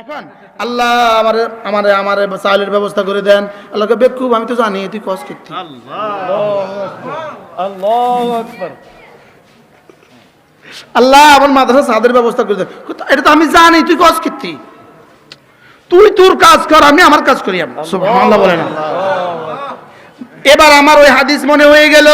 এখন আল্লাহ আমার আমার আমার চাউলের ব্যবস্থা করে দেন। আল্লাহকে বেকুব আমি তো জানি তুই কষ্ট করতি। আল্লাহ। আমার মাদ্রাসা সাদের ব্যবস্থা করে দেন। এটা তো আমি জানি তুই কষ্ট করতি। তুই তোর কাজ কর আমি আমার কাজ করি। আমি সুবহানাল্লাহ বলে না এবার আমার ওই হাদিস মনে হয়ে গেল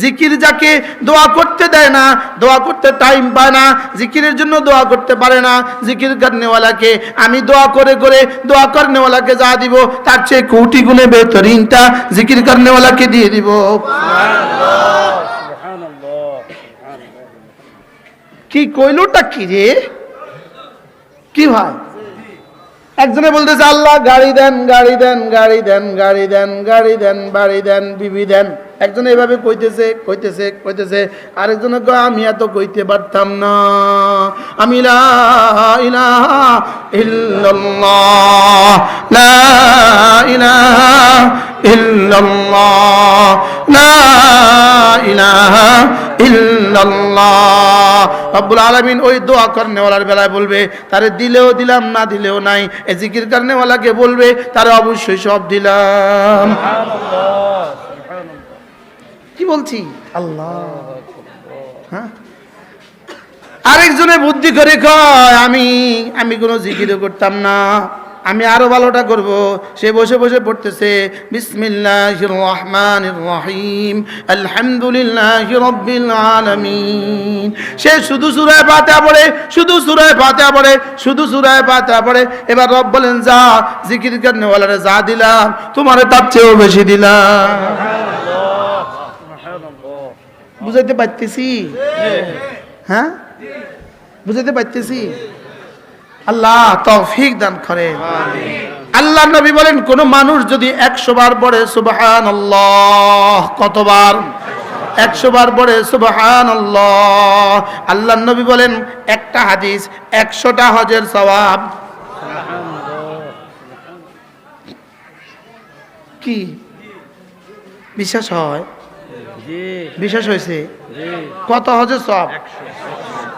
জিকির যাকে দোয়া করতে দেয় না, দোয়া করতে টাইম পায় না জিকিরের জন্য দোয়া করতে পারে না জিকির করনেওয়ালাকে, আমি দোয়া করে করে দোয়া করনেওয়ালাকে যা দিব, তার চেয়ে কোটি গুণে বেহতরিনটা জিকির করনেওয়ালাকে দিয়ে দিব। কি কইলোটা কি রে? কি ভাই? একজনে বলতেছে, আল্লাহ, গাড়ি দেন গাড়ি দেন গাড়ি দেন গাড়ি দেন গাড়ি দেন, বাড়ি দেন, বিবি দেন। একজন এভাবে কইতেছে কইতেছে কইতেছে। আরেকজনে কয়, আমি এত কইতে পারতাম না। আমি ইল্লাল্লাহ ইল্লাল্লাহ, লা ইলাহা ইল্লাল্লাহ। রব্বুল আলামিন ওই দোয়া করনেওয়ালার বেলায় বলবে তারে দিলেও দিলাম না দিলেও নাই। এ জিকির করনেওয়ালাকে বলবে তারে অবশ্যই সব দিলাম। কি বলছি? আল্লাহ। হ্যাঁ? আরেকজনে বুদ্ধি করে কয় আমি আমি কোনো জিকিরও করতাম না। আমি আরও ভালোটা করব। সে বসে বসে পড়তেছে বিসমিল্লাহির রহমানির রহিম আলহামদুলিল্লাহ রব্বিল আলামিন। সে শুধু সূরায়ে ফাতিহা পড়ে শুধু সূরায়ে ফাতিহা পড়ে শুধু সূরায়ে ফাতিহা পড়ে। এবার রব বলেন যা জিকির করনে ওয়ালারে যা দিলাম তোমারে তার চেয়েও বেশি দিলাম। বুঝাইতে পারতেছি? হ্যাঁ? বুঝাইতে পারতেছি? আল্লাহ তৌফিক দান করে আল্লাহ নবী বলেন কোন মানুষ যদি একশো বার পড়ে সুবহান কতবার? একশো বার পড়ে সুবহান আল্লাহ নবী বলেন একটা হাদিস একশোটা হজের সওয়াব। কি? বিশ্বাস হয়? বিশ্বাস হয়েছে? কত হজের সব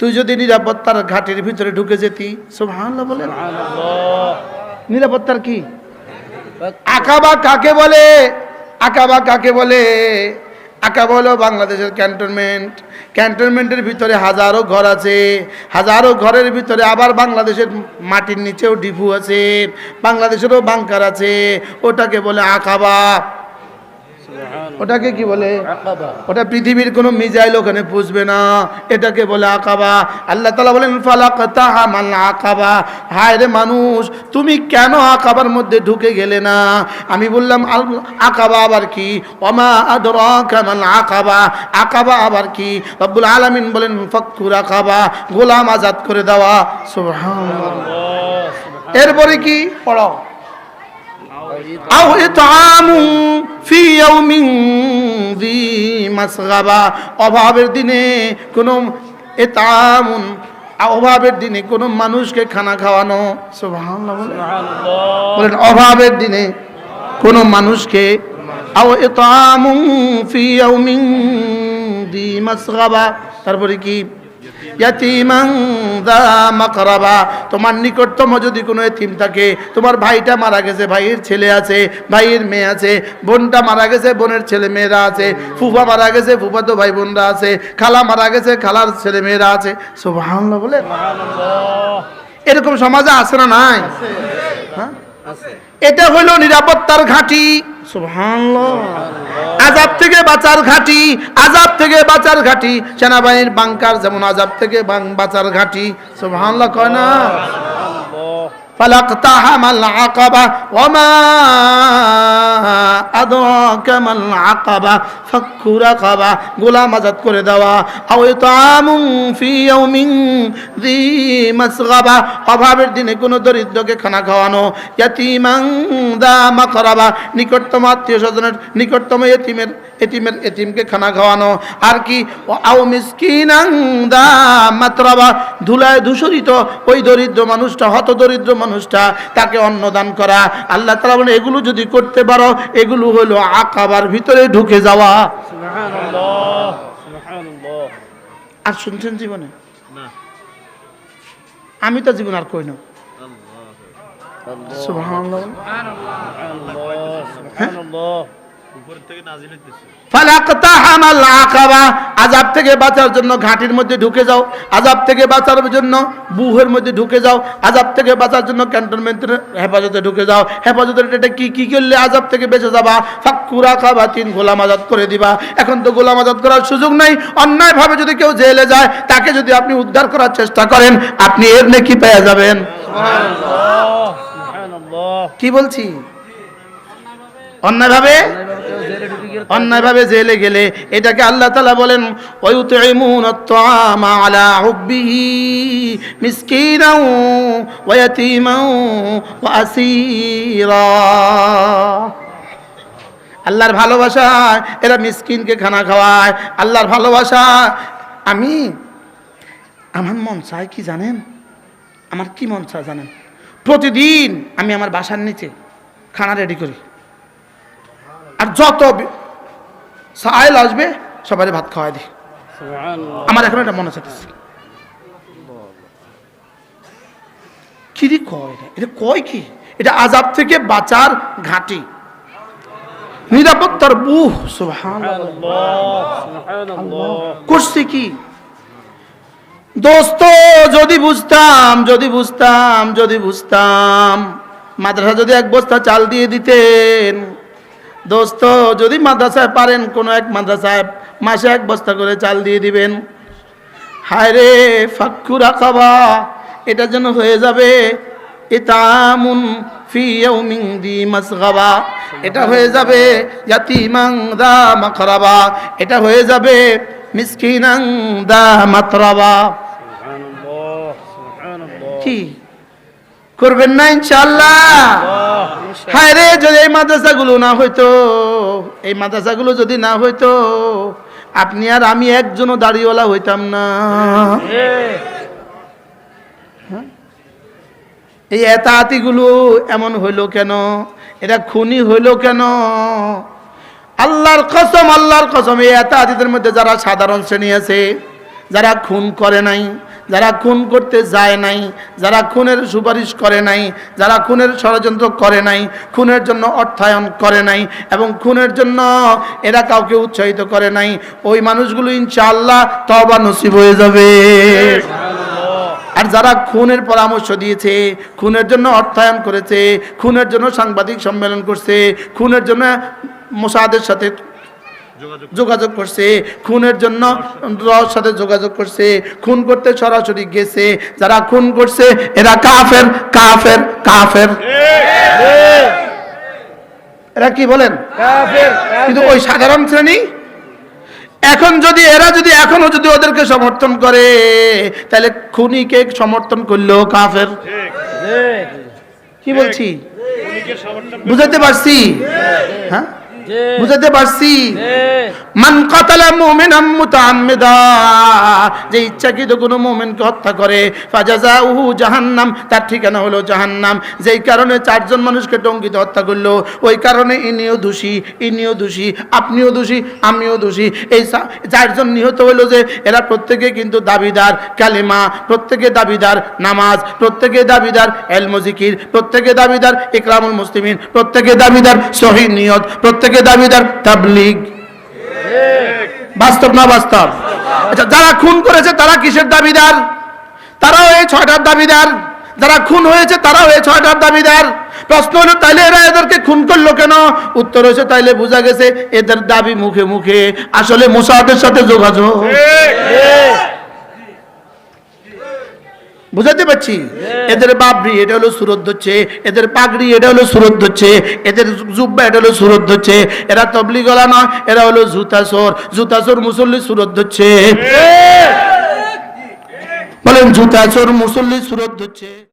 তুই যদি নিরাপত্তার ঘাটের ভিতরে ঢুকে যেতি বলেন। নিরাপত্তার কি? আকাবা কাকে বলে? আকাবা কাকে বলে? আকাবা হলো বাংলাদেশের ক্যান্টনমেন্ট। ক্যান্টনমেন্টের ভিতরে হাজারো ঘর আছে। হাজারো ঘরের ভিতরে আবার বাংলাদেশের মাটির নিচেও ডিফু আছে। বাংলাদেশেরও বাংকার আছে। ওটাকে বলে আকাবা। ওটাকে কি বলে? ওটা পৃথিবীর কোনো মিজাইল ওখানে পুষবে না। এটাকে বলে আকাবা। আল্লাহ তালা বলেন ফালাক তাহামাল আকাবা। হায় রে মানুষ তুমি কেন আকাবার মধ্যে ঢুকে গেলে না? আমি বললাম আকাবা আবার কি? অমা আদর কামাল আকাবা। আকাবা আবার কি? রব্বুল আলামিন বলেন ফক্কুর আকাবা। গোলাম আজাদ করে দেওয়া। সুবহানাল্লাহ। এরপরে কি? পড়ো আও ইতআমু অভাবের দিনে কোনো অভাবের দিনে কোনো মানুষকে খানা খাওয়ানো। বলেন। অভাবের দিনে কোনো মানুষকে তারপরে কি? মাকরাবা। তোমার নিকটতম যদি কোনো এতিম থাকে তোমার ভাইটা মারা গেছে ভাইয়ের ছেলে আছে ভাইয়ের মেয়ে আছে বোনটা মারা গেছে বোনের ছেলে মেয়েরা আছে ফুফা মারা গেছে ফুফা তো ভাই বোনরা আছে খালা মারা গেছে খালার ছেলে মেয়েরা আছে। সুবহানাল্লাহ বলে? এরকম সমাজে আছে না নাই? হ্যাঁ? এটা হইল নিরাপত্তার ঘাঁটি। আজাব থেকে বাঁচার ঘাঁটি, আজাব থেকে বাঁচার ঘাঁটি, সেনাবাহিনীর বাংকার যেমন আজাব থেকে বাঁচার ঘাঁটি। হামলা কয় না? فلاقتحم العقبة وما أدراك ما العقبة فك رقبة গোলাম আজাদ করে দেওয়া আও ইতামুন ফি ইয়াউমিন যী মাসগাবা অভাবের দিনে কোনো দরিদ্রকে খানা খাওয়ানো ইয়াতিমান দা মাকরাবা নিকটতম আত্মীয় স্বজনের নিকটতম এতিমের এতিমের এতিমকে খানা খাওয়ানো আর কি ও আও মিসকিনাং দা মাতরাবা ধুলায় ধূসরিত ওই দরিদ্র মানুষটা হত দরিদ্র মানুষটা তাকে অন্নদান করা। আল্লাহ তালা বলে এগুলো যদি করতে পারো এগুলো হলো আকাবার ভিতরে ঢুকে যাওয়া। আর শুনছেন জীবনে? আমি তো জীবন আর কই না। সুবহানাল্লাহ। সুবহানাল্লাহ। সুবহানাল্লাহ। উপর থেকে বাঁচার জন্য ঘাটির মধ্যে ঢুকে যাও। আযাব থেকে বাঁচার জন্য বুহের মধ্যে ঢুকে যাও। আযাব থেকে বাঁচার জন্য ক্যান্টনমেন্টের হেফাজতে ঢুকে যাও। হেফাজতের এটা কি কি করলে আযাব থেকে বেঁচে যাবা? ফাক্কুরা খাবা তিন গোলাম আজাদ করে দিবা। এখন তো গোলাম আজাদ করার সুযোগ নাই। অন্যায়ভাবে যদি কেউ জেলে যায় তাকে যদি আপনি উদ্ধার করার চেষ্টা করেন আপনি এর নেকি পেয়ে যাবেন। কি বলছি? অন্যায়ভাবে? অন্যায়ভাবে জেলে গেলে এটাকে আল্লাহ তালা বলেন আল্লাহর ভালোবাসা এরা মিসকিনকে খানা খাওয়ায়। আল্লাহর ভালোবাসা আমি, আমার মন চায় কি জানেন? আমার কি মন চায় জানেন? প্রতিদিন আমি আমার বাসার নিচে খানা রেডি করি। আর যত সাইল আসবে সবাই ভাত খাওয়াই দিই সুবহানাল্লাহ। আমার এখন এটা মনে চাইতেছে কি কয় এটা? এটা কয় কি? এটা আজাব থেকে বাঁচার ঘাঁটি। নিরাপত্তার বুহ সুবহানাল্লাহ। করছে কি? দোস্ত যদি বুঝতাম যদি বুঝতাম যদি বুঝতাম মাদ্রাসা যদি এক বস্তা চাল দিয়ে দিতেন দোস্ত যদি মাদ্রাসায় পারেন কোনো এক মাদ্রাসায় মাসে এক বস্তা করে চাল দিয়ে দিবেন। হায় রে ফাক্কু রাখাবা এটা যেন হয়ে যাবে। ইতামুন ফি ইয়াউমিন দি মাসগাবা এটা হয়ে যাবে। ইয়াতিমাং দা মাকরাবা এটা হয়ে যাবে। মিসকিনাং দা মাতরাবা। কি? করবেন না ইনশাল্লাহ হায় রে যদি এই মাদ্রাসাগুলো না হইতো এই মাদ্রাসাগুলো যদি না হইতো আপনি আর আমি একজনও দাড়িওয়ালা হইতাম না। হ্যাঁ? এই এতাহাতিগুলো এমন হইল কেন? এটা খুনি হইল কেন? আল্লাহর কসম আল্লাহর কসম এই এতাহাতিদের মধ্যে যারা সাধারণ শ্রেণি আছে যারা খুন করে নাই যারা খুন করতে যায় নাই, যারা খুনের সুপারিশ করে নাই, যারা খুনের ষড়যন্ত্র করে নাই, খুনের জন্য অর্থায়ন করে নাই এবং খুনের জন্য এরা কাউকে উৎসাহিত করে নাই, ওই মানুষগুলো ইনশাআল্লাহ তবা নসিব হয়ে যাবে। আর যারা খুনের পরামর্শ দিয়েছে, খুনের জন্য অর্থায়ন করেছে, খুনের জন্য সাংবাদিক সম্মেলন করছে, খুনের জন্য মোসাদের সাথে যোগাযোগ করছে। খুনের জন্য সাথে যোগাযোগ করছে খুন করতে সরাসরি গেছে যারা খুন করছে এরা কাফের কাফের কাফের। এরা কি বলেন? কিন্তু ওই সাধারণ শ্রেণি? এখন যদি এরা যদি এখনও যদি ওদেরকে সমর্থন করে তাহলে খুনিকে সমর্থন করলেও কাফের। কি বলছি? বুঝাতে পারছি? হ্যাঁ? বুঝাতে পারছি? মান কাতালা মুমিনাম মুতাআম্মিদা। যে ইচ্ছাকৃত কোনো মুমিনকে হত্যা করে ফাজাজাউহু জাহান্নাম তার ঠিকানা হলো জাহান্নাম। যেই কারণে চারজন মানুষকে টঙ্গিতে হত্যা করল ওই কারণে ইনিও দোষী ইনিও দোষী আপনিও দোষী আমিও দোষী। এই চারজন নিহত হলো যে এরা প্রত্যেকে কিন্তু দাবিদার কালিমা প্রত্যেকে দাবিদার নামাজ প্রত্যেকে দাবিদার এলমজিকির প্রত্যেকে দাবিদার ইকরামুল মুসলিমিন প্রত্যেকে দাবিদার সহি নিয়ত প্রত্যেকে দাবিদার তাবলিগ। বাস্তব না বাস্তব? আচ্ছা যারা খুন করেছে তারা কিসের দাবিদার তারাও এই ছয়টার দাবিদার যারা খুন হয়েছে তারাও এই ছয়টার দাবিদার প্রশ্ন হলো, তাইলে এরা এদেরকে খুন করল কেন? উত্তর হয়েছে, তাইলে বোঝা গেছে, এদের দাবি মুখে মুখে। আসলে মুসাদের সাথে যোগাযোগ। বুঝাতে পারছি? এদের বাবরি এটা হলো সুরত হচ্ছে এদের পাগড়ি এটা হলো সুরত হচ্ছে এদের জুব্বা এটা হলো সুরত হচ্ছে এরা তবলি গলা নয় এরা হলো জুতাসর। জুতাসর মুসল্লি সুরত হচ্ছে বলেন জুতাসর মুসল্লি সুরত হচ্ছে